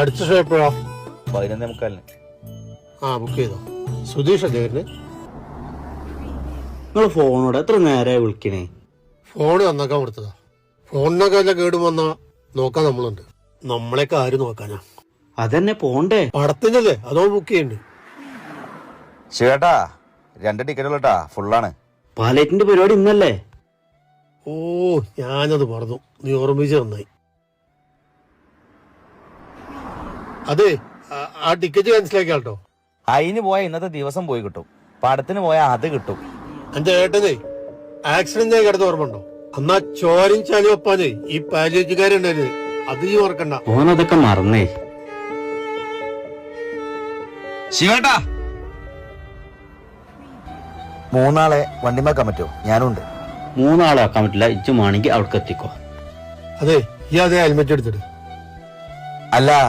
അടുത്ത ഷോ എപ്പോഴാ? പതിനൊന്നേ മുക്കാലിന്. ആ ബുക്ക് ചെയ്തോ. സുധീഷ് അല്ലേ വരുന്നത് നിങ്ങൾ ഫോണോട് എത്ര നേരമായി വിളിക്കണേ? ഫോൺ നന്നാക്കാൻ കൊടുത്തതാ. ഫോണിനൊക്കെ വല്ല കേടും വന്നാ നോക്കാൻ നമ്മളുണ്ട്. നമ്മളെയൊക്കെ ആര് നോക്കാനാ? അതന്നെ പോണ്ടേ? പടത്തിനല്ലേ അതോ ബുക്ക് ചെയ്യണ്ട്? ശിവേട്ടാ രണ്ട് ടിക്കറ്റ് ഉള്ളട്ടാ. ഫുള്ളാണ് പാലേറ്റിന്റെ പരിപാടി ഇന്നല്ലേ? ഓ ഞാനത് മറന്നു. നീ ഓർമ്മിച്ച് നന്നായി അതെ ആ- ടിക്കറ്റ് ക്യാൻസൽ ആക്കിയാ കേട്ടോ അതിന് പോയ ഇന്നത്തെ ദിവസം പോയി കിട്ടും. പടത്തിന് പോയ അത് കിട്ടും. എന്റെ ഏട്ടനെ ആക്സിഡന്റ് ആയി കിടന്ന് ഓർമ്മണ്ടോ അന്നാ ചോരയും ചാലും ഒപ്പാനേ ഈ പാലിയേറ്റുകാരുണ്ടായിരുന്നു അത് നീ ഓർക്കണ്ട. ഓനതൊക്കെ മറന്നേ. ശിവേട്ടാ. മൂന്നാളെ വണ്ടിമാക്കാൻ പറ്റുമോ? ഞാനുണ്ട്. മൂന്നാളെ ആക്കാൻ പറ്റില്ല. ഇജ്ജുമാണെങ്കിൽ അവിടേക്ക് എത്തിക്കോ. അതെ ഈ അതേ ഹെൽമെറ്റ് എടുത്തിട്ട് അല്ല